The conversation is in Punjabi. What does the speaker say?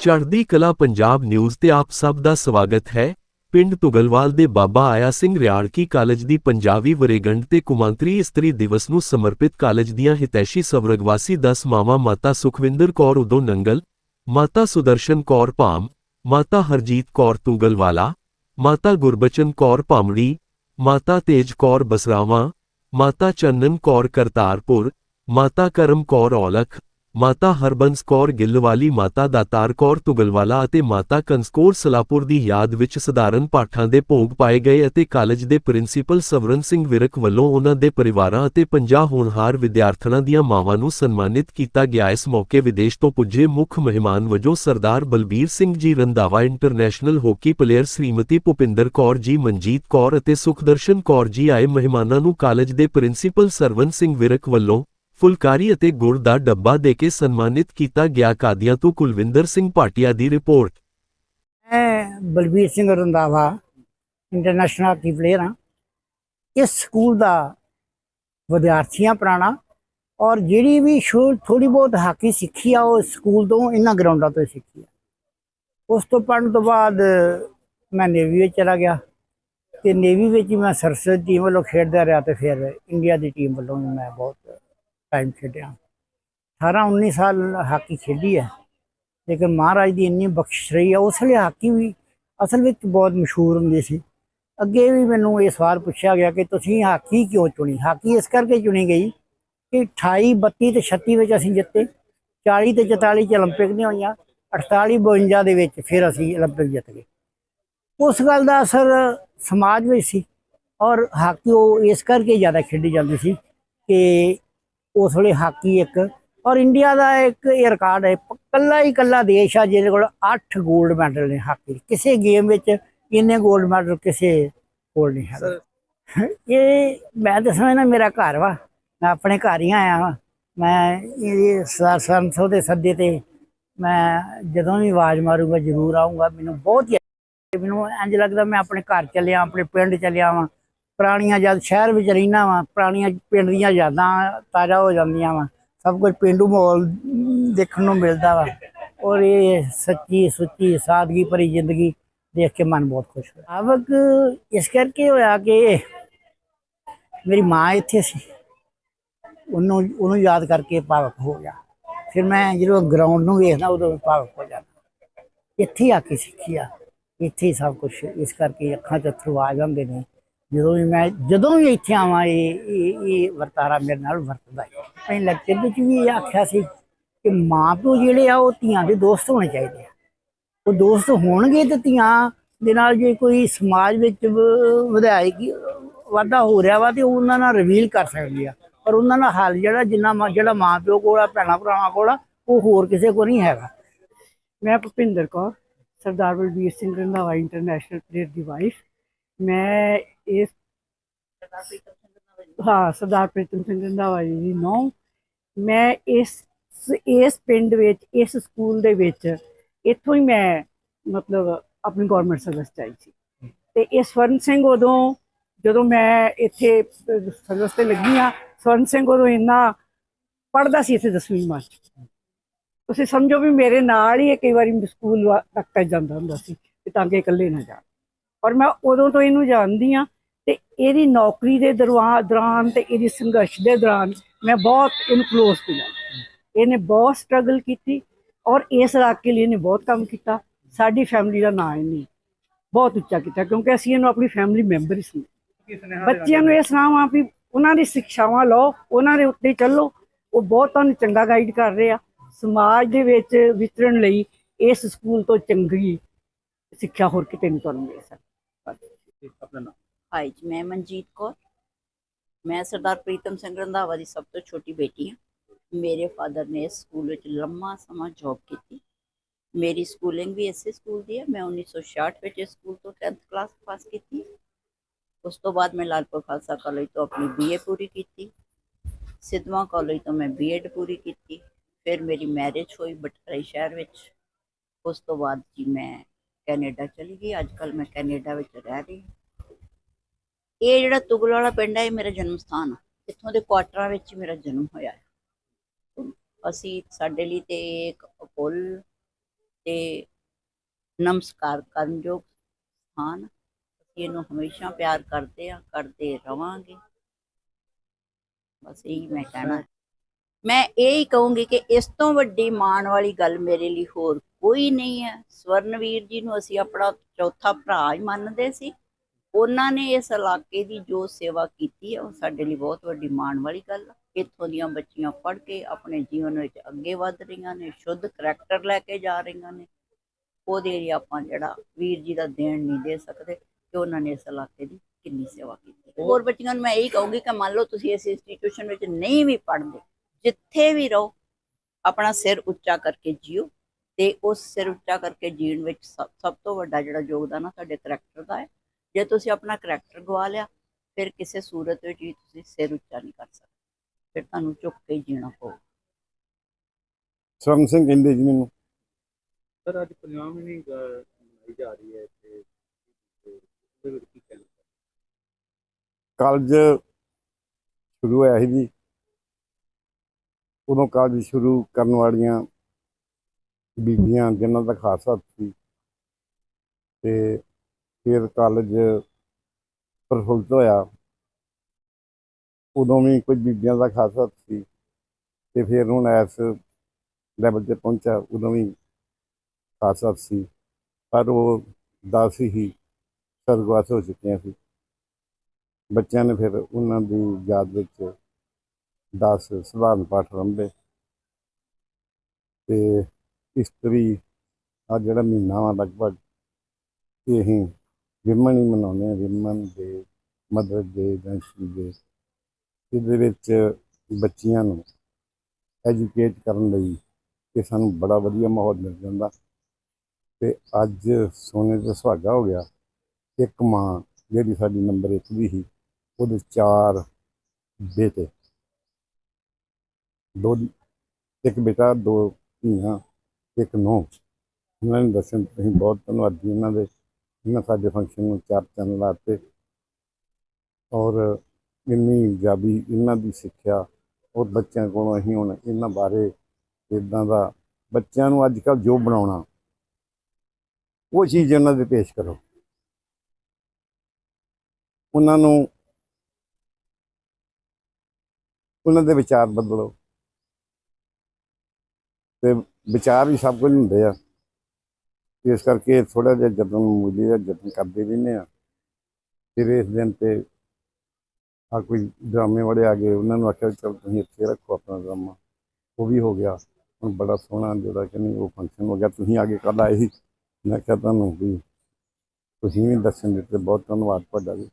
ਚੜ੍ਹਦੀ ਕਲਾ ਪੰਜਾਬ ਨਿਊਜ਼ ਤੇ ਆਪ ਸਭ ਦਾ ਸਵਾਗਤ ਹੈ। ਪਿੰਡ ਤੁਗਲਵਾਲ ਦੇ ਬਾਬਾ ਆਇਆ ਸਿੰਘ ਰਿਆੜਕੀ ਕਾਲਜ ਦੀ ਪੰਜਾਬੀ ਵਰੇਗੰਢ ਤੇ ਕੁਮਾਂਤਰੀ ਇਸਤਰੀ ਦਿਵਸ ਨੂੰ ਸਮਰਪਿਤ ਕਾਲਜ ਦੀਆਂ ਹਿਤੈਸ਼ੀ ਸਵਰਗਵਾਸੀ 10 ਮਾਵਾਂ ਮਾਤਾ ਸੁਖਵਿੰਦਰ ਕੌਰ, ਉਦੋਂ ਨੰਗਲ, ਮਾਤਾ ਸੁਦਰਸ਼ਨ ਕੌਰ ਭਾਮ, ਮਾਤਾ ਹਰਜੀਤ ਕੌਰ ਤੁਗਲਵਾਲਾ, ਮਾਤਾ ਗੁਰਬਚਨ ਕੌਰ ਭਾਮੜੀ, ਮਾਤਾ ਤੇਜ ਕੌਰ ਬਸਰਾਵਾਂ, ਮਾਤਾ ਚੰਨਨ ਕੌਰ ਕਰਤਾਰਪੁਰ, ਮਾਤਾ ਕਰਮ ਕੌਰ ਔਲਖ ਮਾਤਾ ਹਰਬੰਸ ਕੌਰ ਗਿੱਲਵਾਲੀ, ਮਾਤਾ ਦਾਤਾਰ ਕੌਰ ਤੁਗਲਵਾਲਾ ਅਤੇ ਮਾਤਾ ਕੰਸਕੌਰ ਸਲਾਪੁਰ ਦੀ ਯਾਦ ਵਿੱਚ ਸਧਾਰਨ ਪਾਠਾਂ ਦੇ ਭੋਗ ਪਾਏ ਗਏ ਅਤੇ ਕਾਲਜ ਦੇ ਪ੍ਰਿੰਸੀਪਲ ਸਵਰਨ ਸਿੰਘ ਵਿਰਕ ਵੱਲੋਂ ਉਹਨਾਂ ਦੇ ਪਰਿਵਾਰਾਂ ਅਤੇ 50 ਹੋਣਹਾਰ ਵਿਦਿਆਰਥਣਾਂ ਦੀਆਂ ਮਾਵਾਂ ਨੂੰ ਸਨਮਾਨਿਤ ਕੀਤਾ ਗਿਆ। ਇਸ ਮੌਕੇ ਵਿਦੇਸ਼ ਤੋਂ ਪੁੱਜੇ ਮੁੱਖ ਮਹਿਮਾਨ ਵਜੋਂ Sardar Balbir Singh ji Randhawa, international hockey player Shrimati Bhupinder Kaur ji, Manjeet Kaur ਅਤੇ ਸੁਖਦਰਸ਼ਨ ਕੌਰ ਜੀ ਆਏ ਮਹਿਮਾਨਾਂ ਨੂੰ ਕਾਲਜ ਦੇ ਪ੍ਰਿੰਸੀਪਲ ਸਰਵਨ ਸਿੰਘ ਵਿਰਕ ਵੱਲੋਂ ਫੁਲਕਾਰੀ ਅਤੇ ਗੁੜ ਦਾ ਡੱਬਾ ਦੇ ਕੇ ਸਨਮਾਨਿਤ ਕੀਤਾ ਗਿਆ। ਕਾਦੀਆਂ ਤੋਂ ਕੁਲਵਿੰਦਰ ਸਿੰਘ ਭਾਟੀਆ ਦੀ ਰਿਪੋਰਟ। ਮੈਂ Balbir Singh Randhawa international hockey player ਹਾਂ। ਇਸ ਸਕੂਲ ਦਾ ਵਿਦਿਆਰਥੀਆਂ ਹਾਂ ਪੁਰਾਣਾ ਔਰ ਜਿਹੜੀ ਵੀ ਥੋੜੀ ਬਹੁਤ ਹਾਕੀ ਸਿੱਖੀ ਆ, ਉਹ ਸਕੂਲ ਤੋਂ ਇਹਨਾਂ ਗਰਾਊਂਡਾਂ ਤੋਂ ਸਿੱਖੀ ਆ। ਉਸ ਤੋਂ ਪੜ੍ਹਨ ਤੋਂ ਬਾਅਦ ਮੈਂ ਨੇਵੀ ਵਿੱਚ ਚਲਾ ਗਿਆ ਤੇ ਨੇਵੀ ਵਿੱਚ ਹੀ ਮੈਂ ਸਰਸਵਤੀ ਟੀਮ ਵੱਲੋਂ ਖੇਡਦਾ ਰਿਹਾ ਤੇ ਫਿਰ ਇੰਡੀਆ ਦੀ ਟੀਮ ਵੱਲੋਂ ਵੀ ਮੈਂ ਬਹੁਤ ਟਾਈਮ ਖੇਡਿਆ 18 19 ਸਾਲ ਹਾਕੀ ਖੇਡੀ ਹੈ ਲੇਕਿਨ ਮਹਾਰਾਜ ਦੀ ਇੰਨੀ ਬਖਸ਼ਿਸ਼ ਰਹੀ ਹੈ ਉਸ ਵੇਲੇ ਹਾਕੀ ਵੀ ਅਸਲ ਵਿੱਚ ਬਹੁਤ ਮਸ਼ਹੂਰ ਹੁੰਦੀ ਸੀ ਅੱਗੇ ਵੀ ਮੈਨੂੰ ਇਹ ਸਵਾਲ ਪੁੱਛਿਆ ਗਿਆ ਕਿ ਤੁਸੀਂ ਹਾਕੀ ਕਿਉਂ ਚੁਣੀ ਹਾਕੀ ਇਸ ਕਰਕੇ ਚੁਣੀ ਗਈ ਕਿ 28 32 ਤੇ 36 ਵਿੱਚ ਅਸੀਂ ਜਿੱਤੇ 40 ਤੇ 44 ਚ 올림픽 ਨਹੀਂ ਹੋਈਆਂ 48 52 ਦੇ ਵਿੱਚ ਫਿਰ ਅਸੀਂ 올림픽 ਜਿੱਤ ਗਏ ਉਸ ਗੱਲ ਦਾ ਅਸਰ ਸਮਾਜ ਵਿੱਚ ਸੀ ਔਰ ਹਾਕੀ ਉਹ ਇਸ ਕਰਕੇ ਜ਼ਿਆਦਾ ਖੇਡੀ ਜਾਂਦੀ ਸੀ ਕਿ ਉਸ ਵੇਲੇ ਹਾਕੀ ਇੱਕ ਔਰ ਇੰਡੀਆ ਦਾ ਇੱਕ ਇਹ ਰਿਕਾਰਡ ਹੈ ਪ- ਕੱਲਾ ਹੀ ਕੱਲਾ ਦੇਸ਼ ਆ ਜਿਹਦੇ ਕੋਲ 8 골ਡ ਮੈਡਲ ਨੇ ਹਾਕੀ। ਕਿਸੇ ਗੇਮ ਵਿੱਚ ਇੰਨੇ 골ਡ ਮੈਡਲ ਕਿਸੇ ਕੋਲ ਨਹੀਂ ਹੈ ਇਹ ਮੈਂ ਦੱਸਣਾ ਨਾ ਮੇਰਾ ਘਰ ਵਾ ਮੈਂ ਆਪਣੇ ਘਰ ਹੀ ਆਇਆ ਵਾਂ। ਮੈਂ ਇਹ ਸਰ ਸੰਸੋ ਦੇ ਸੱਦੇ ਤੇ ਮੈਂ ਜਦੋਂ ਵੀ ਆਵਾਜ਼ ਮਾਰੂੰਗਾ ਜ਼ਰੂਰ ਆਉਂਗਾ ਮੈਨੂੰ ਬਹੁਤ ਹੀ ਮੈਨੂੰ ਇੰਜ ਲੱਗਦਾ ਮੈਂ ਆਪਣੇ ਘਰ ਚੱਲਿਆ ਆਪਣੇ ਪਿੰਡ ਚੱਲਿਆ ਵਾਂ। ਪੁਰਾਣੀਆਂ ਜਦ ਸ਼ਹਿਰ ਵਿੱਚ ਰਹਿਣਾ ਵਾ, ਪੁਰਾਣੀਆਂ ਪਿੰਡ ਦੀਆਂ ਯਾਦਾਂ ਤਾਜ਼ਾ ਹੋ ਜਾਂਦੀਆਂ ਵਾ। ਸਭ ਕੁਝ ਪਿੰਡੂ ਮਾਹੌਲ ਦੇਖਣ ਨੂੰ ਮਿਲਦਾ ਵਾ। ਔਰ ਇਹ ਸੱਚੀ ਸੁੱਚੀ ਸਾਦਗੀ ਭਰੀ ਜ਼ਿੰਦਗੀ ਦੇਖ ਕੇ ਮਨ ਬਹੁਤ ਖੁਸ਼ ਹੋਇਆ। ਆਵਕ, ਇਸ ਕਰਕੇ ਹੋਇਆ ਕਿ ਮੇਰੀ ਮਾਂ ਇੱਥੇ ਸੀ। ਉਹਨੂੰ ਉਹਨੂੰ ਯਾਦ ਕਰਕੇ ਭਾਵਕ ਹੋ ਗਿਆ। ਫਿਰ ਮੈਂ ਜਦੋਂ ਗਰਾਊਂਡ ਨੂੰ ਵੇਖਦਾ ਉਦੋਂ ਭਾਵਕ ਹੋ ਜਾਂਦਾ। ਇੱਥੇ ਹੀ ਆ ਕੇ ਸਿੱਖੀ ਆ। ਇੱਥੇ ਹੀ ਸਭ ਕੁਝ ਇਸ ਕਰਕੇ ਅੱਖਾਂ 'ਚ ਅਥਰੂ ਆ ਜਾਂਦੇ ਨੇ। ਜਦੋਂ ਵੀ ਮੈਂ ਜਦੋਂ ਵੀ ਇੱਥੇ ਆਵਾਂ, ਇਹ ਇਹ ਇਹ ਵਰਤਾਰਾ ਮੇਰੇ ਨਾਲ ਵਰਤਦਾ ਹੈ। ਪਹਿਲੇ ਲੈਕਚਰ ਵਿੱਚ ਵੀ ਇਹ ਆਖਿਆ ਸੀ ਕਿ ਮਾਂ ਪਿਓ ਜਿਹੜੇ ਆ, ਉਹ ਧੀਆਂ ਦੇ ਦੋਸਤ ਹੋਣੇ ਚਾਹੀਦੇ ਆ। ਉਹ ਦੋਸਤ ਹੋਣਗੇ ਤੇ ਧੀਆਂ ਦੇ ਨਾਲ ਜੇ ਕੋਈ ਸਮਾਜ ਵਿੱਚ ਵ- ਵਧਾਏਗੀ ਵਾਧਾ ਹੋ ਰਿਹਾ ਵਾ ਤੇ ਉਹਨਾਂ ਨਾਲ ਰਿਵੀਲ ਕਰ ਸਕਦੀ ਆ। ਪਰ ਉਹਨਾਂ ਦਾ ਹੱਲ ਜਿਹੜਾ, ਜਿੰਨਾ ਮਾਂ- ਜਿਹੜਾ ਮਾਂ ਪਿਓ ਕੋਲ ਆ, ਭੈਣਾਂ ਭਰਾਵਾਂ ਕੋਲ ਆ, ਉਹ ਹੋਰ ਕਿਸੇ ਕੋਲ ਨਹੀਂ ਹੈਗਾ। ਮੈਂ ਭੁਪਿੰਦਰ ਕੌਰ, ਸਰਦਾਰ ਬਲਬੀਰ ਸਿੰਘ ਰੰਧਾਵਾ ਇੰਟਰਨੈਸ਼ਨਲ ਪਲੇਅਰ ਦੀ ਵਾਈਫ ਮੈਂ ਇਸ ਹਾਂ, ਸਰਦਾਰ ਪ੍ਰੀਤਮ ਸਿੰਘ ਰੰਧਾਵਾ ਜੀ ਦੀ ਨੌ। ਮੈਂ ਇਸ ਇਸ ਪਿੰਡ ਵਿੱਚ, ਇਸ ਸਕੂਲ ਦੇ ਵਿੱਚ, ਇੱਥੋਂ ਹੀ ਮੈਂ ਮਤਲਬ ਆਪਣੀ ਗਵਰਨਮੈਂਟ ਸਰਵਿਸ ਚਾਹੀ ਸੀ। ਤੇ ਇਹ ਸਵਰਨ ਸਿੰਘ ਉਦੋਂ, ਜਦੋਂ ਮੈਂ ਇੱਥੇ ਸਰਵਿਸ ਤੇ ਲੱਗੀ ਆ ਸਵਰਨ ਸਿੰਘ ਉਦੋਂ ਇੰਨਾ ਪੜਦਾ ਸੀ ਇੱਥੇ 10ਵੀਂ ਮਾਰਚ ਤੁਸੀਂ ਸਮਝੋ ਵੀ ਮੇਰੇ ਨਾਲ ਹੀ ਇਹ ਕਈ ਵਾਰੀ ਸਕੂਲ ਵਾ- ਤੱਕ ਜਾਂਦਾ ਹੁੰਦਾ ਸੀ ਕਿ ਤਾਂ ਕਿ ਇਕੱਲੇ ਨਾ ਜਾ ਔਰ ਮੈਂ ਉਦੋਂ ਤੋਂ ਇਹਨੂੰ ਜਾਣਦੀ ਆ ਤੇ ਇਹਦੀ ਨੌਕਰੀ ਦੇ ਦਰਵਾ- ਦੌਰਾਨ ਤੇ ਇਹਦੀ ਸੰਘਰਸ਼ ਦੇ ਦੌਰਾਨ ਮੈਂ ਬਹੁਤ ਇਹਨੂੰ ਕਲੋਜ਼ ਕੀਤਾ। ਇਹਨੇ ਬਹੁਤ ਸਟਰਗਲ ਕੀਤੀ ਔਰ ਇਸ ਇਲਾਕੇ ਲਈ ਇਹਨੇ ਬਹੁਤ ਕੰਮ ਕੀਤਾ। ਸਾਡੀ ਫੈਮਿਲੀ ਦਾ ਨਾਂ ਇਹਨੇ ਬਹੁਤ ਉੱਚਾ ਕੀਤਾ ਕਿਉਂਕਿ ਅਸੀਂ ਇਹਨੂੰ ਆਪਣੀ ਫੈਮਿਲੀ ਮੈਂਬਰ ਹੀ ਸਮਝਦੇ ਬੱਚਿਆਂ ਨੂੰ ਇਹ ਸੁਣਾਵਾਂ ਵੀ ਉਹਨਾਂ ਦੀ ਸਿੱਖਿਆਵਾਂ ਲਓ, ਉਹਨਾਂ ਦੇ ਉੱਤੇ ਚੱਲੋ। ਉਹ ਬਹੁਤ ਤੁਹਾਨੂੰ ਚੰਗਾ ਗਾਈਡ ਕਰ ਰਹੇ ਆ। ਸਮਾਜ ਦੇ ਵਿੱਚ ਵਿਚਰਨ ਲਈ ਇਸ ਸਕੂਲ ਤੋਂ ਚੰਗੀ ਸਿੱਖਿਆ ਹੋਰ ਕਿਤੇ ਨਹੀਂ ਤੁਹਾਨੂੰ ਮਿਲ ਸਕਦੀ। ਹਾਈ ਜੀ, ਮੈਂ ਮਨਜੀਤ ਕੌਰ। ਮੈਂ ਸਰਦਾਰ ਪ੍ਰੀਤਮ ਸਿੰਘ ਰੰਧਾਵਾ ਦੀ ਸਭ ਤੋਂ ਛੋਟੀ ਬੇਟੀ ਹਾਂ। ਮੇਰੇ ਫਾਦਰ ਨੇ ਇਸ ਸਕੂਲ ਵਿੱਚ ਲੰਮਾ ਸਮਾਂ ਜੌਬ ਕੀਤੀ। ਮੇਰੀ ਸਕੂਲਿੰਗ ਵੀ ਇਸੇ ਸਕੂਲ ਦੀ ਹੈ। ਮੈਂ 1966 ਵਿੱਚ ਇਸ ਸਕੂਲ ਤੋਂ 10th ਕਲਾਸ ਪਾਸ ਕੀਤੀ। ਉਸ ਤੋਂ ਬਾਅਦ ਮੈਂ ਲਾਲਪੁਰ ਖਾਲਸਾ ਕਾਲਜ ਤੋਂ ਆਪਣੀ ਬੀਏ ਪੂਰੀ ਕੀਤੀ। ਸਿੱਧਵਾਂ ਕਾਲਜ ਤੋਂ ਮੈਂ ਬੀਐਡ ਪੂਰੀ ਕੀਤੀ। ਫਿਰ ਮੇਰੀ ਮੈਰਿਜ ਹੋਈ ਬਟਰਾਈ ਸ਼ਹਿਰ ਵਿੱਚ। ਉਸ ਤੋਂ ਬਾਅਦ ਜੀ ਮੈਂ ਕੈਨੇਡਾ ਚਲੀ ਗਈ। ਅੱਜ ਕੱਲ ਮੈਂ ਕੈਨੇਡਾ ਵਿੱਚ ਰਹਿ ਰਹੀ ਹਾਂ। ਇਹ ਜਿਹੜਾ ਤੁਗਲ ਵਾਲਾ ਪਿੰਡ ਹੈ ਇਹ ਮੇਰਾ ਜਨਮ ਸਥਾਨ ਆ। ਇੱਥੋਂ ਦੇ ਕੁਆਟਰਾਂ ਵਿੱਚ ਮੇਰਾ ਜਨਮ ਹੋਇਆ ਹੈ। ਅਸੀਂ ਸਾਡੇ ਲਈ ਤੇ ਇੱਕ ਪੁੱਲ ਤੇ ਨਮਸਕਾਰ ਕਰਨਯੋਗ ਸਥਾਨ ਅਸੀਂ ਇਹਨੂੰ ਹਮੇਸ਼ਾ ਪਿਆਰ ਕਰਦੇ ਆ ਕਰਦੇ ਰਵਾਂਗੇ। ਬਸ ਇਹੀ ਮੈਂ ਕਹਿਣਾ। ਮੈਂ ਇਹ ਹੀ ਕਹੂੰਗੀ ਕਿ ਇਸ ਤੋਂ ਵੱਡੀ ਮਾਣ ਵਾਲੀ ਗੱਲ ਮੇਰੇ ਲਈ ਹੋਰ ਕੋਈ ਨਹੀਂ ਹੈ। ਸਵਰਨਵੀਰ ਜੀ ਨੂੰ ਅਸੀਂ ਆਪਣਾ ਚੌਥਾ ਭਰਾ ਹੀ ਮੰਨਦੇ ਸੀ। ਉਹਨਾਂ ਨੇ ਇਸ ਇਲਾਕੇ ਦੀ ਜੋ ਸੇਵਾ ਕੀਤੀ ਹੈ ਉਹ ਸਾਡੇ ਲਈ ਬਹੁਤ ਵੱਡੀ ਮਾਣ ਵਾਲੀ ਗੱਲ ਹੈ ਇੱਥੋਂ ਦੀਆਂ ਬੱਚੀਆਂ ਪੜ੍ਹ ਕੇ ਆਪਣੇ ਜੀਵਨ ਵਿੱਚ ਅੱਗੇ ਵਧ ਰਹੀਆਂ ਨੇ ਸ਼ੁੱਧ ਕਰੈਕਟਰ ਲੈ ਕੇ ਜਾ ਰਹੀਆਂ ਨੇ। ਉਹਦੇ ਲਈ ਆਪਾਂ ਜਿਹੜਾ ਵੀਰ ਜੀ ਦਾ ਦੇਣ ਨਹੀਂ ਦੇ ਸਕਦੇ ਕਿ ਉਹਨਾਂ ਨੇ ਇਸ ਇਲਾਕੇ ਦੀ ਕਿੰਨੀ ਸੇਵਾ ਕੀਤੀ। ਹੋਰ ਬੱਚੀਆਂ ਨੂੰ ਮੈਂ ਇਹੀ ਕਹੂੰਗੀ ਕਿ ਮੰਨ ਲਓ ਤੁਸੀਂ ਇਸ ਇੰਸਟੀਟਿਊਸ਼ਨ ਵਿੱਚ ਨਹੀਂ ਵੀ ਪੜ੍ਹਦੇ ਜਿੱਥੇ ਵੀ ਰਹੋ ਆਪਣਾ ਸਿਰ ਉੱਚਾ ਕਰਕੇ ਜੀਓ। ਤੇ ਉਸ ਸਿਰ ਉੱਚਾ ਕਰਕੇ ਜੀਣ ਵਿੱਚ ਸਭ ਸਭ ਤੋਂ ਵੱਡਾ ਜਿਹੜਾ ਯੋਗਦਾਨ ਆ ਤੁਹਾਡੇ ਕਰੈਕਟਰ ਦਾ ਹੈ। ਜੇ ਤੁਸੀਂ ਆਪਣਾ ਕਰੈਕਟਰ ਗਵਾ ਲਿਆ ਫਿਰ ਕਿਸੇ ਸੂਰਤ ਵਿੱਚ ਵੀ ਤੁਸੀਂ ਸਿਰ ਉੱਚਾ ਨਹੀਂ ਕਰ ਸਕਦੇ। ਫਿਰ ਤੁਹਾਨੂੰ ਝੁੱਕ ਕੇ ਹੀ ਜੀਣਾ ਪਊਗਾ ਸਵਰਨ ਸਿੰਘ ਕਹਿੰਦੇ ਜੀ ਮੈਨੂੰ। ਸਰ ਅੱਜ ਪੰਜਾਬ ਮਹੀਨੇ ਮਨਾਈ ਜਾ ਰਹੀ ਹੈ ਇੱਥੇ। ਤੇ ਕਾਲਜ ਸ਼ੁਰੂ ਹੋਇਆ ਸੀ ਜੀ। ਉਦੋਂ ਕਾਲਜ ਸ਼ੁਰੂ ਕਰਨ ਵਾਲੀਆਂ ਬੀਬੀਆਂ ਜਿਨ੍ਹਾਂ ਦਾ ਖਾਸ ਹੱਥ ਸੀ। ਤੇ ਫਿਰ ਕਾਲਜ ਪ੍ਰਫੁੱਲਤ ਹੋਇਆ। ਉਦੋਂ ਵੀ ਕੁਝ ਬੀਬੀਆਂ ਦਾ ਖਾਸ ਹੱਥ ਸੀ। ਤੇ ਫਿਰ ਹੁਣ ਇਸ ਲੈਵਲ ਤੇ ਪਹੁੰਚਾ ਉਦੋਂ ਵੀ ਖਾਸ ਹੱਥ ਸੀ। ਪਰ ਉਹ ਦਸ ਹੀ ਸਰਗਵਾਸ ਹੋ ਚੁੱਕੀਆਂ ਸੀ। ਬੱਚਿਆਂ ਨੇ ਫਿਰ ਉਹਨਾਂ ਦੀ ਯਾਦ ਵਿੱਚ 10 ਸਧਾਰਨ ਪਾਠ ਰੰਭੇ। ਤੇ ਇਸਤਰੀ ਆ ਜਿਹੜਾ ਮਹੀਨਾ ਵਾ ਲਗਭਗ, ਇਹ ਅਸੀਂ ਵਿਮਨ ਹੀ ਮਨਾਉਂਦੇ ਹਾਂ ਵਿਮਨ ਦੇ, ਮਦਰ ਦੇ ਜਾਂ ਦੇ। ਇਹਦੇ ਵਿੱਚ ਬੱਚੀਆਂ ਨੂੰ ਐਜੂਕੇਟ ਕਰਨ ਲਈ ਇਹ ਸਾਨੂੰ ਬੜਾ ਵਧੀਆ ਮਾਹੌਲ ਮਿਲ ਜਾਂਦਾ। ਤੇ ਅੱਜ ਸੋਨੇ ਤੇ ਸੁਹਾਗਾ ਹੋ ਗਿਆ। ਇੱਕ ਮਾਂ ਜਿਹੜੀ ਸਾਡੀ ਨੰਬਰ 1 ਦੀ ਸੀ, ਉਹਦੇ ਚਾਰ ਬੇਟੇ। ਦੋ, ਇੱਕ ਬੇਟਾ, ਦੋ ਧੀਆਂ। ਇੱਕ ਨੂੰਹ ਉਹਨਾਂ ਨੇ ਦੱਸਣ ਤੇ ਅਸੀਂ ਬਹੁਤ ਧੰਨਵਾਦੀ ਇਹਨਾਂ ਦੇ। ਇਹਨਾਂ ਸਾਡੇ ਫੰਕਸ਼ਨ ਨੂੰ ਚਾਰ ਚੰਨ ਲਾਤੇ। ਔਰ ਇੰਨੀ ਜਾਬੀ ਇਹਨਾਂ ਦੀ ਸਿੱਖਿਆ ਔਰ ਬੱਚਿਆਂ ਕੋਲੋਂ ਅਸੀਂ ਹੁਣ ਇਹਨਾਂ ਬਾਰੇ ਇਦਾਂ ਦਾ ਬੱਚਿਆਂ ਨੂੰ ਅੱਜ ਕੱਲ੍ਹ ਜੋ ਬਣਾਉਣਾ, ਉਹ ਚੀਜ਼ ਉਹਨਾਂ ਦੇ ਪੇਸ਼ ਕਰੋ। ਉਹਨਾਂ ਨੂੰ, ਉਹਨਾਂ ਦੇ ਵਿਚਾਰ ਬਦਲੋ। ਤੇ ਵਿਚਾਰ ਵੀ ਸਭ ਕੁਝ ਹੁੰਦੇ ਆ। ਇਸ ਕਰਕੇ ਥੋੜਾ ਜਿਹਾ ਜਦੋਂ ਮੂਲੀ ਦਾ ਯਤਨ ਕਰਦੇ ਰਹਿੰਦੇ ਆ, ਫਿਰ ਇਸ ਦਿਨ ਤੇ ਆ ਕੋਈ ਡਰਾਮੇ ਵਾਲੇ ਆ ਗਏ। ਉਹਨਾਂ ਨੂੰ ਆਖਿਆ, ਚਲ ਤੁਸੀਂ ਇੱਥੇ ਰੱਖੋ ਆਪਣਾ ਡਰਾਮਾ। ਉਹ ਵੀ ਹੋ ਗਿਆ। ਹੁਣ ਬੜਾ ਸੋਹਣਾ ਜਿਹੜਾ ਕਿ ਨਹੀਂ, ਉਹ ਫੰਕਸ਼ਨ ਹੋ ਗਿਆ। ਤੁਸੀਂ ਆਗੇ ਕੱਲ ਆਏ ਸੀ। ਮੈਂ ਕਿਹਾ ਤੁਹਾਨੂੰ ਵੀ, ਤੁਸੀਂ ਵੀ ਦੱਸਣ ਦਿੱਤੇ। ਬਹੁਤ ਧੰਨਵਾਦ ਤੁਹਾਡਾ ਜੀ